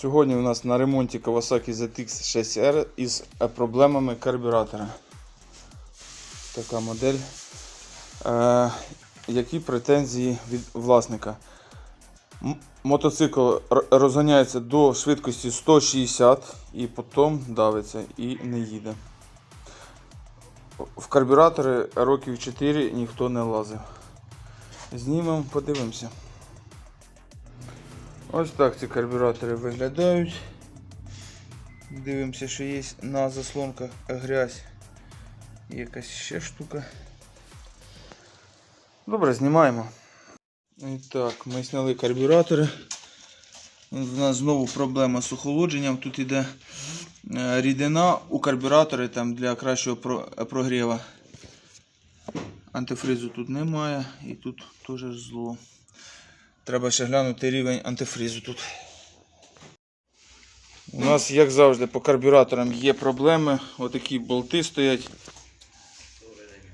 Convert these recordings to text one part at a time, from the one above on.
Сьогодні у нас на ремонті Kawasaki ZX 6R із е, проблемами карбюратора. Така модель. Е, які претензії від власника? Мотоцикл розганяється до швидкості 160 і потім давиться і не їде. В карбюратори років 4 ніхто не лазив. Знімемо, подивимося. Ось так ці карбюратори виглядають. Дивимося, що є на заслонках грязь. Якась ще штука. Добре, знімаємо. І так, ми зняли карбюратори. У нас знову проблема з охолодженням. Тут іде е, рідина у карбюратори там для кращого про- прогріву. Антифризу тут немає і тут теж зло. Треба ще глянути рівень антифризу тут. У нас, як завжди, по карбюраторам є проблеми. Отакі болти стоять.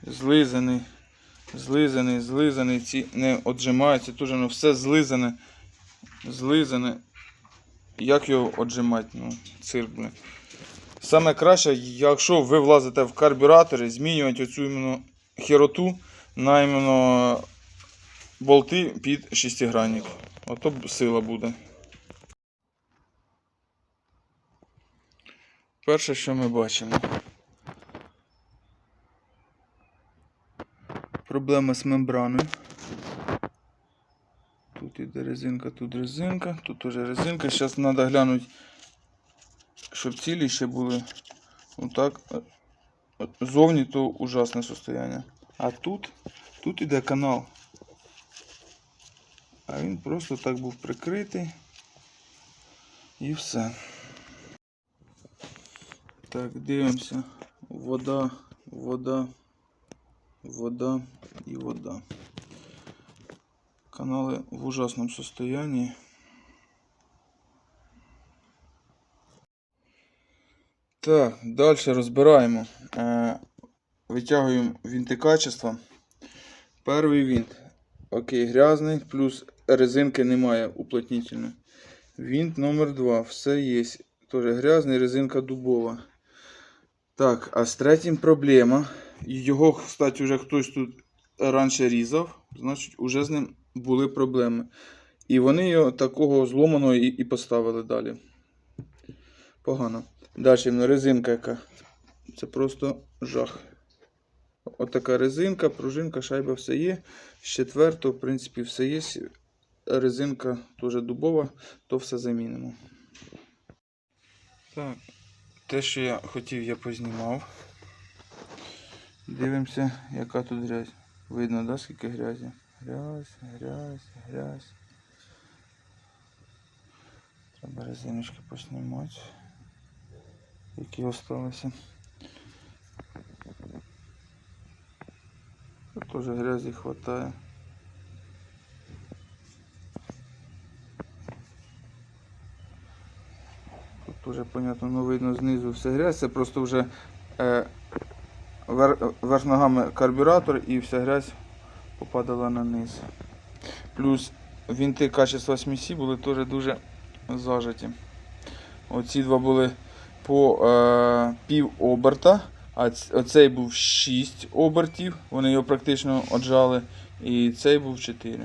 Злизаний, злизаний, злизаний. Ці не отжимаються. Теж ну, все злизане. Злизане. Як його отжимати? Ну, цирк, блин. Саме краще, якщо ви влазите в карбюратори, змінювати оцю іменно хероту на іменно болти під шестигранник. Ото сила буде. Перше, що ми бачимо. Проблема з мембраною. Тут іде резинка, тут резинка, тут теж резинка. Зараз треба глянути, щоб цілі ще були. Отак. Зовні то ужасне состояние. А тут, тут іде канал. А він просто так був прикритий. І все. Так, дивимося. Вода, вода, вода і вода. Канали в ужасному состоянии. Так, далі розбираємо. Е, витягуємо вінти качества. Перший винт. Окей, грязний, плюс резинки немає уплотнительної. Винт номер 2. Все є. Тоже грязний, резинка дубова. Так, а з третім проблема. Його, кстати, вже хтось тут раніше різав. Значить, уже з ним були проблеми. І вони його такого зломаного і, і поставили далі. Погано. Далі ну, резинка яка. Це просто жах. Отака резинка, пружинка, шайба все є. З четвертого, в принципі, все є. Резинка теж дубова, то все замінимо. Так, те, що я хотів, я познімав. Дивимося, яка тут грязь. Видно, да, скільки грязі? Грязь, грязь, грязь. Треба резиночки поснімати. Які осталися. Тут теж грязі хватає. Тут уже, понятно, ну видно знизу все грязь, це просто вже е, вер, верх ногами карбюратор і вся грязь попадала на низ. Плюс вінти качества смісі були теж дуже зажаті. Оці два були по е, пів оберта, а ц- оцей був 6 обертів, вони його практично отжали, і цей був 4.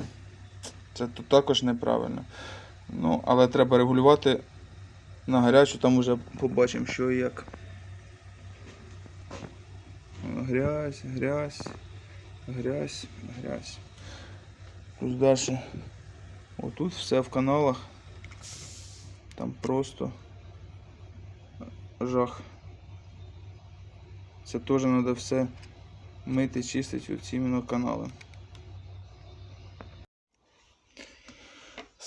Це тут також неправильно. Ну, але треба регулювати на гарячу, там вже побачимо, що і як. Грязь, грязь, грязь, грязь. Тут далі. Отут все в каналах. Там просто жах. Це теж треба все мити, чистити оці іменно канали.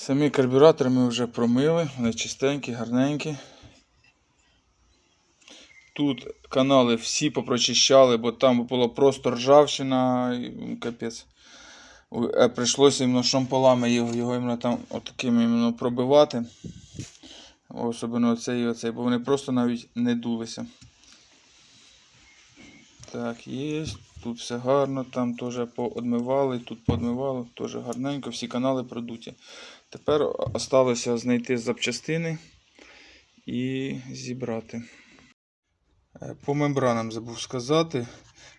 Самі карбюратори ми вже промили, вони чистенькі, гарненькі. Тут канали всі попрочищали, бо там було просто ржавчина, капець. Е, Прийшлося іменно шамполами його, його іменно там отакими іменно пробивати. Особливо оцей і оцей, бо вони просто навіть не дулися. Так, є. Тут все гарно, там теж поодмивали, тут поодмивали, теж гарненько, всі канали продуті. Тепер осталося знайти запчастини і зібрати. Е, По мембранам забув сказати.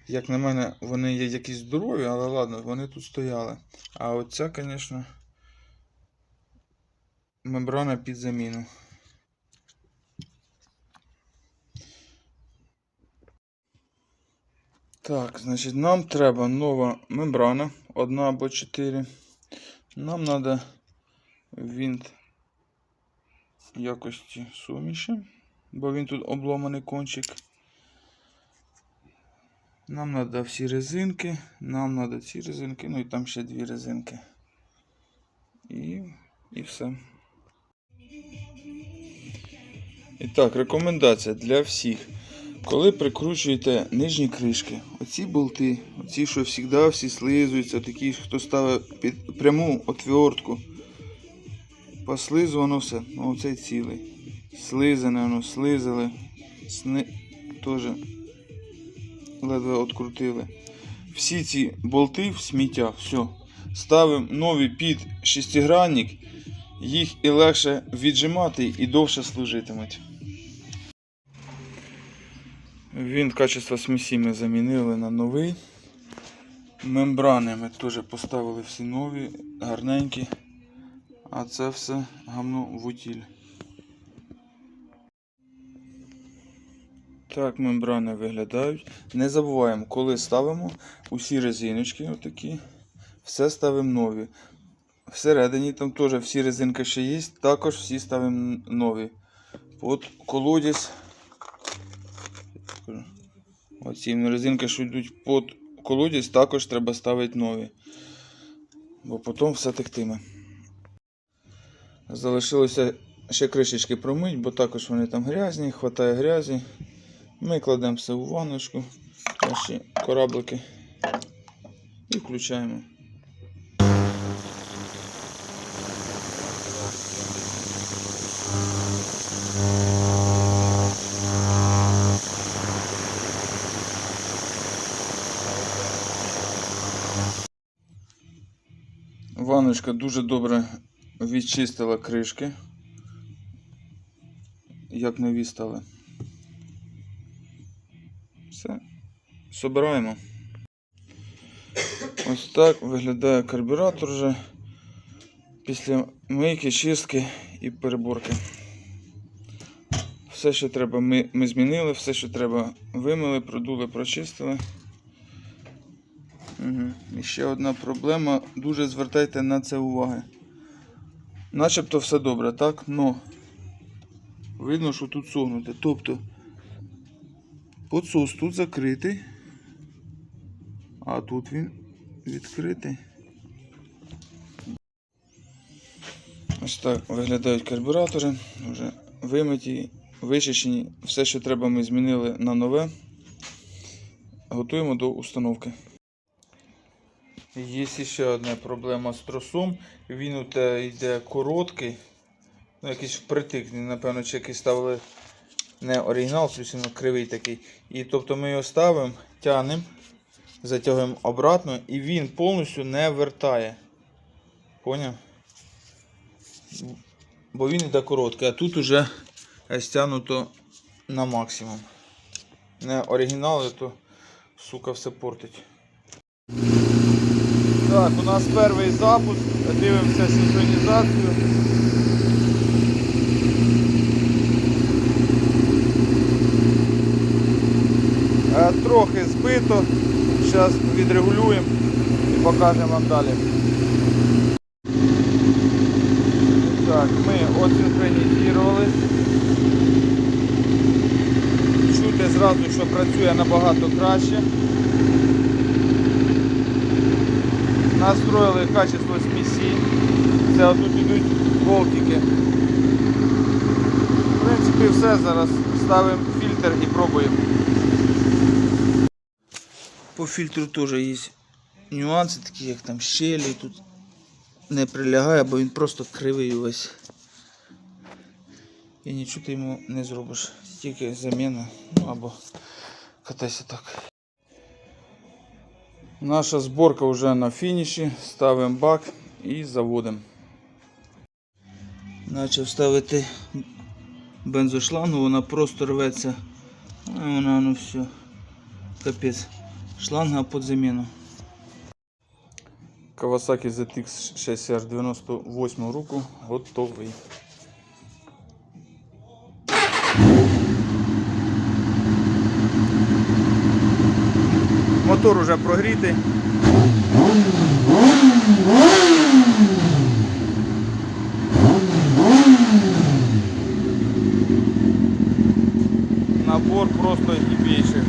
Як на мене, вони є якісь здорові, але ладно, вони тут стояли. А оця, звісно, мембрана під заміну. Так, значить, нам треба нова мембрана, одна або чотири. Нам треба винт якості суміші, бо він тут обломаний кончик. Нам треба всі резинки, нам треба ці резинки, ну і там ще дві резинки. І, і все. І так, рекомендація для всіх. Коли прикручуєте нижні кришки, оці болти, оці, що завжди всі слизуються, такі, хто ставить під пряму отвертку, послизувано все, ну цілий. Слизане, воно слизали, сни... теж ледве відкрутили. Всі ці болти в сміттях, все. Ставимо нові під шестигранник, їх і легше віджимати, і довше служитимуть. Він качество смісі ми замінили на новий. Мембрани ми теж поставили всі нові, гарненькі. А це все гамно в утіль. Так мембрани виглядають. Не забуваємо, коли ставимо усі резиночки, отакі, все ставимо нові. Всередині там теж всі резинки ще є, також всі ставимо нові. От колодязь. Оці резинки, що йдуть під колодязь, також треба ставити нові. Бо потім все тектиме. Залишилося ще кришечки промить, бо також вони там грязні, хватає грязі. Ми кладемо все у ванночку, наші кораблики і включаємо. Ванночка дуже добре відчистила кришки, як нові стали. Все. Собираємо. Ось так виглядає карбюратор вже після мийки, чистки і переборки. Все, що треба, ми, ми змінили, все, що треба, вимили, продули, прочистили. Угу. І ще одна проблема. Дуже звертайте на це уваги. Начебто все добре, так? Но видно, що тут согнуте. Тобто Подсос тут закритий, а тут він відкритий. Ось так виглядають карбюратори, вже вимиті, вичищені. Все, що треба, ми змінили на нове. Готуємо до установки. Є ще одна проблема з тросом. Він те йде короткий, ну якийсь впритик, напевно, чи якийсь ставили не оригінал, плюс кривий такий. І тобто ми його ставимо, тягнемо, затягуємо обратно і він повністю не вертає. Поняв? Бо він йде короткий, а тут уже стягнуто на максимум. Не оригінал, то сука все портить. Так, у нас перший запуск, дивимося синхронізацію. Е, Трохи збито. Зараз відрегулюємо і покажемо вам далі. Так, ми отсинхронізували. Чути зразу, що працює набагато краще. Настроїли качество смісі. Це отут йдуть болтики. В принципі, все. Зараз ставимо фільтр і пробуємо. По фільтру теж є нюанси, такі як там щелі тут не прилягає, бо він просто кривий увесь. І нічого ти йому не зробиш. Тільки заміна, ну або катайся так. Наша зборка вже на фініші. Ставимо бак і заводимо. Начав ставити бензошлангу, вона просто рветься. А вона ну все. Капець. Шланга під заміну. Kawasaki ZX 6R 98 року готовий. Мотор уже прогрітий. Набор просто епейший.